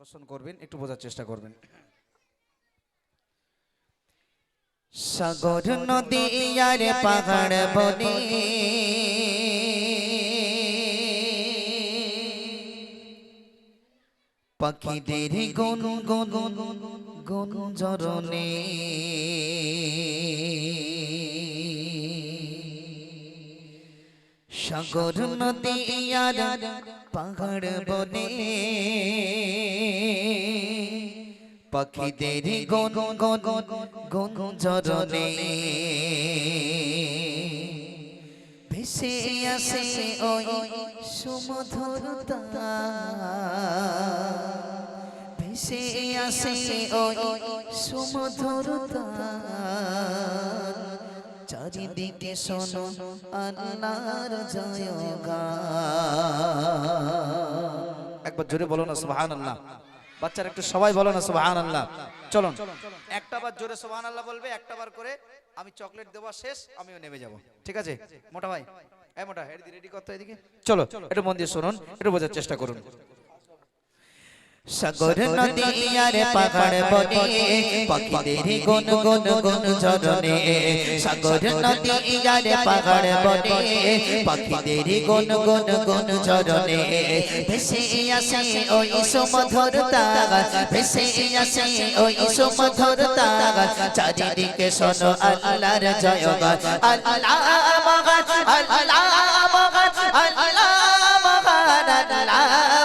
আকর্ষণ করবেন একটু বোঝার চেষ্টা করবেন। সাগর নদী আর পাহাড় বনে। পাখিদের গুন গুন গুন জরনে সাগর নদী পাহাড় বনে। পাখিদের গুন গুন গুন ভেসে আসে সুমধুরতা ভেসে আসে ওই সুমধুরতা চারিদিকে শোনো, আল্লাহর একবার জোরে বলো না, সুবহানাল্লাহ। বাচ্চারা একটু সবাই বলো না, সুবহানাল্লাহ। চলুন, একটা বার জোরে সুবহানাল্লাহ বলবে, একটা বার করে আমি চকলেট দেওয়া শেষ, আমিও নেমে যাব। ঠিক আছে? মোটা ভাই? এই মোটা রেডি করতে এদিকে। চলো, একটু মন দিয়ে শুনুন, একটু বোঝার চেষ্টা করুন। সাগর নদী আর পাহাড় বনে পাখিদের গুন গুন গুন ঝরনে সাগর নদী আর পাহাড় বনে পাখিদের গুন গুন গুন ঝরনে ভেসে আসে ওই সুমধুর সুমধুরতা ভেসে আসে ওই সুমধুর সুমধুরতা চারিদিকে শোনো আল্লাহর জয়গান আল্লাহ মগান আল্লাহ মগান আল্লাহ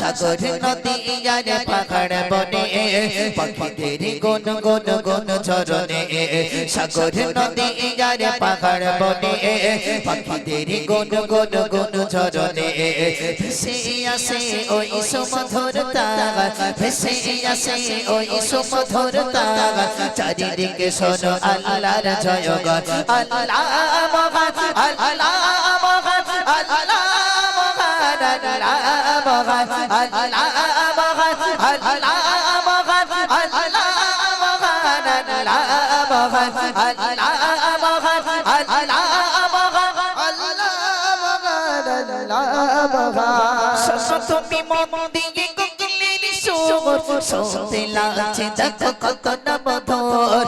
সাগর নদী আর পাহাড় বনে পাখিদের গুন গুন গুন ঝরনে সাগর নদী আর পাহাড় বনে পাখিদের গুন গুন গুন ঝরনে ভেসে আসে ওই সুমধুরতা ভেসে আসে ওই সুমধুরতা চারিদিকে শোনো আল্লাহর আল্লাহ মগান আল্লাহ আল্লাহ আল্লাহ আল্লাহ তুমি মন দিয়ে গুগলির শোর শুনতে লাগছে দেখো কত নবধর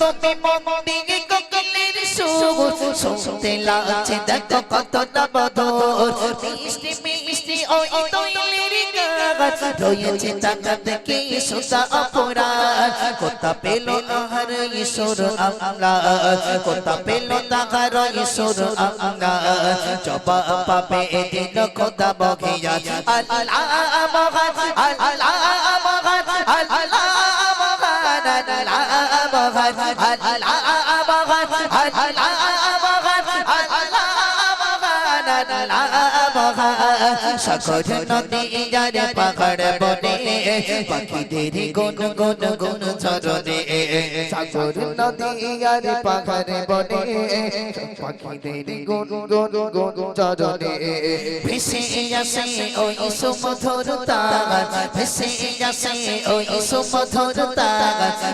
তুমি মন দিয়ে গুগলির শোর শুনতে লাগছে দেখো কত নবধর ওই তৈলের গাছ রয়েছে টাকা দেখে সুতা অপরাধ কোথা পেল আহার ঈশ্বর আমলা কোথা পেল তাহার ঈশ্বর আমলা জবা পাবে এদিন খোদা বঘিয়া আল্লাহ মগান আল্লাহ মগান আল্লাহ মগান আল্লাহ মগান আল্লাহ মগান আল্লাহ মগান সাগর নদী যারে পাহাড় বনে পাখিদের গুন গুন গুন ঝরনে সাগর নদী আর পাহাড় বনে পাখিদের গুন গুন গুন চরণে ভেসে আসে ওই সুমধুরতা ভেসে আসে ওই সুমধুরতা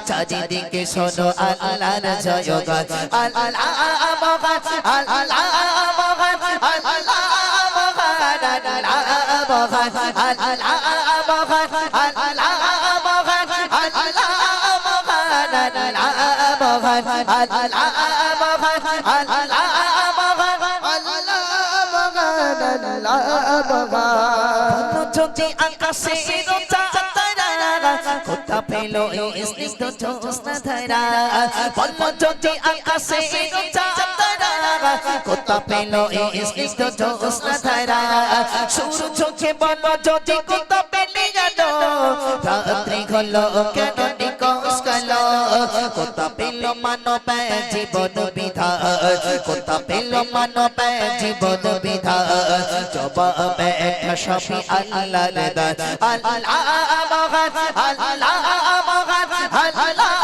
চারিদিকে শোনো আল্লাহর আল্লাহ মগান আল্লাহ আল্লাহ আল্লাহ চোখে আকাশে কোথা পেল স্নিগ্ধ চোখ ধারা বলপ চোখে আকাশে কোথা পেল এই চোখে বল যদি কোথা পেলে রাত্রি হলো কেন গেল কোথা পেল মানব জীবন বিধা কোথা পেল মানব জীবন বিধা জবাব একটা সবই আল্লাহ দান আল্লাহ মগান আল্লাহ মগান আল্লাহ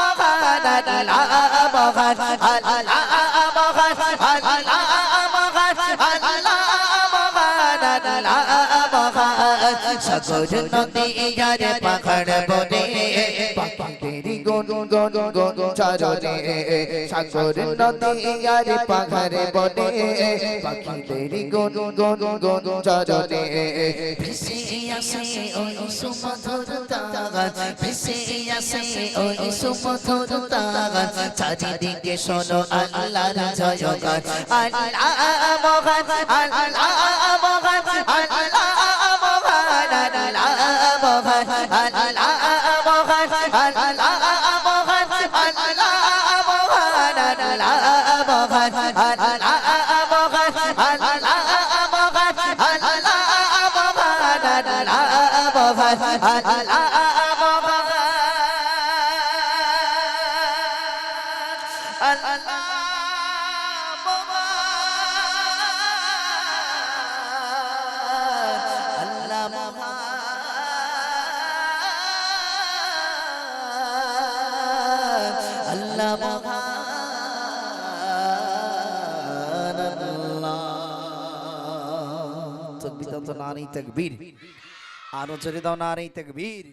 মগান আল্লাহ মগান আল্লাহ الله الله الله الله সাগর নদী আর পাহাড় বনে পাখিদের গুন গুন গুন চরণে সাগর নদী আর পাহাড় বনে পাখিদের গুন গুন গুন চরণে ভেসে আসে ওই সুমধুর তাগান ভেসে আসে ওই সুমধুর তাগান চারিদিকে শোনো আল্লাহর জয়গান আল্লাহ মহান আল্লাহ মহান আল্লাহ Allah আল্লাহ মহান আল্লাহ তকবীর দাও তো নারী তকবীর। আরও চলে দাও নারী তকবীর।